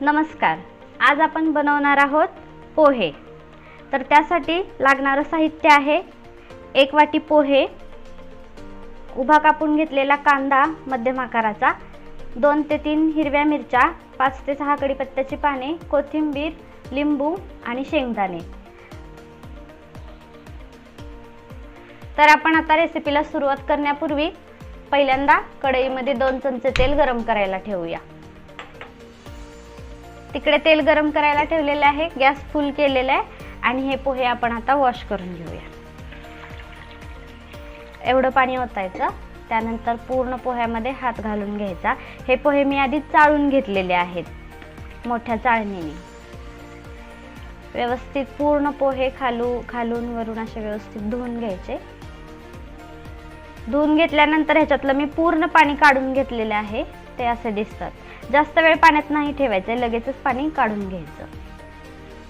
नमस्कार. आज आपण बनवणार आहोत पोहे. तर त्यासाठी लागणारं साहित्य आहे एक वाटी पोहे उभा कापून घेतलेला कांदा मध्यम आकाराचा दोन ते तीन हिरव्या मिरच्या पाच ते सहा कडीपत्त्याची पाने कोथिंबीर लिंबू आणि शेंगदाणे. तर आपण आता रेसिपीला सुरुवात करण्यापूर्वी पहिल्यांदा कढईमध्ये दोन चमचे तेल गरम करायला ठेवूया. तिकडे तेल गरम करायला ठेवलेलं आहे. गॅस फुल केलेला आहे. आणि हे पोहे आपण आता वॉश करून घेऊया. एवढं पाणी ओतायचं. त्यानंतर पूर्ण पोह्यामध्ये हात घालून घ्यायचा. हे पोहे मी आधी चाळून घेतलेले आहेत. मोठ्या चाळणीने. व्यवस्थित पूर्ण पोहे खालू खालून वरून असे व्यवस्थित धुवून घ्यायचे. धुवून घेतल्यानंतर ह्याच्यातलं मी पूर्ण पाणी काढून घेतलेलं आहे. ते असे दिसतात. जास्त वेळ पाण्यात नाही ठेवायचं लगेचच पाणी काढून घ्यायचं.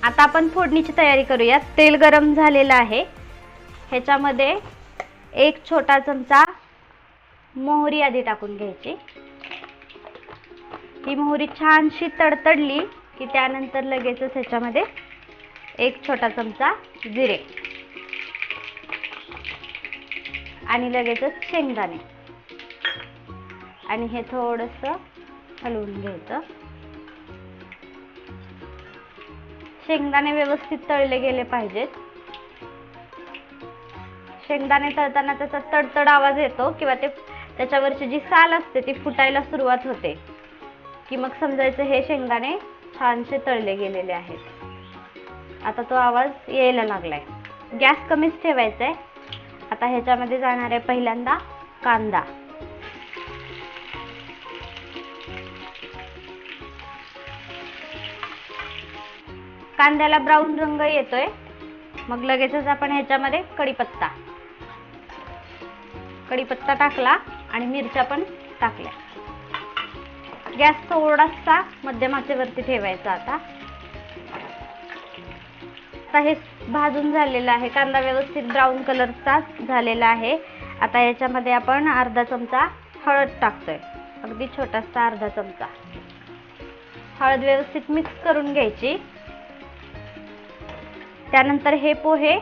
आता आपण फोडणीची तयारी करूया तेल गरम झालेलं आहे. ह्याच्यामध्ये एक छोटा चमचा मोहरी आधी टाकून घ्यायची. ही मोहरी छानशी तडतडली की त्यानंतर लगेचच ह्याच्यामध्ये एक छोटा चमचा जिरे. आणि लगेचच शेंगदाणे. आणि हे थोडंसं हलवून घ्यायचं. शेंगदाणे व्यवस्थित तळले गेले पाहिजेत. शेंगदाणे तळताना त्याचा तडतड आवाज येतो किंवा ते त्याच्यावरची जी साल असते ती फुटायला सुरुवात होते. की मग समजायचं हे शेंगदाणे छानसे तळले गेलेले आहेत. आता तो आवाज यायला लागलाय. गॅस कमीच ठेवायचा आहे आता ह्याच्यामध्ये जाणार आहे पहिल्यांदा कांदा. कांद्याला ब्राऊन रंग येतोय. मग लगेचच आपण ह्याच्यामध्ये कढीपत्ता. कढीपत्ता टाकला आणि मिरच्या पण टाकल्या. गॅस थोडासा मध्यमाचेवरती ठेवायचा आता. आता हे भाजून झालेलं आहे. कांदा व्यवस्थित ब्राऊन कलरचा झालेला आहे. आता याच्यामध्ये आपण अर्धा चमचा हळद टाकतोय. अगदी छोटासा अर्धा चमचा. हळद व्यवस्थित मिक्स करून घ्यायची. त्यानंतर हे पोहे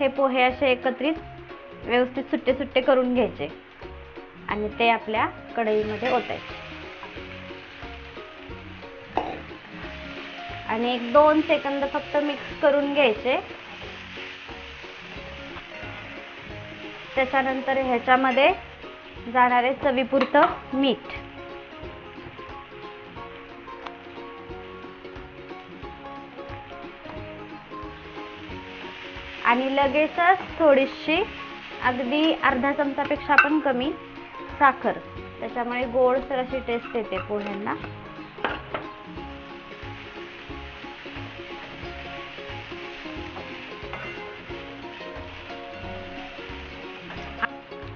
हे पोहे असे एकत्रित व्यवस्थित सुट्टे सुट्टे करून घ्यायचे आणि ते आपल्या कढईमध्ये ओतायचे. आणि एक दोन सेकंद फक्त मिक्स करून घ्यायचे. त्याच्यानंतर ह्याच्यामध्ये जाणारे चवीपुरतं मीठ. आणि लगेचच थोडीशी अगदी अर्धा चमचापेक्षा पण कमी साखर. त्याच्यामुळे गोडसर अशी टेस्ट येते पोह्यांना.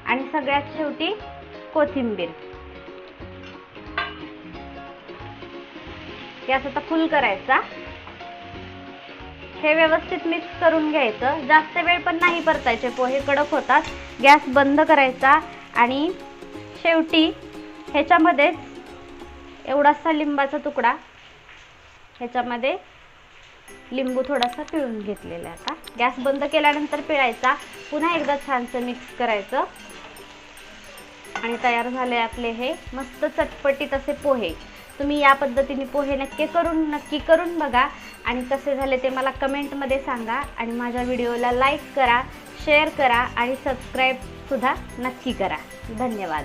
आणि सगळ्यात शेवटी कोथिंबीर. गॅस आता फुल करायचा. हे व्यवस्थित मिक्स करून घ्यायचं. जास्त वेळ पण नाही परतायचे. पोहे कडक होतात. गॅस बंद करायचा आणि शेवटी ह्याच्यामध्येच एवढासा लिंबाचा तुकडा. ह्याच्यामध्ये लिंबू थोडासा पिळून घेतलेला आता. गॅस बंद केल्यानंतर पिळायचा. पुन्हा एकदा छानसं मिक्स करायचं. आणि तयार झाले आपले हे मस्त चटपटीत असे पोहे. तुम्ही या पद्धतीने पोहे नक्की करून नक्की करून बघा. आणि कसे झाले ते मला कमेंटमध्ये सांगा. आणि माझ्या व्हिडिओला लाईक करा शेअर करा आणि सबस्क्राईबसुद्धा नक्की करा. धन्यवाद.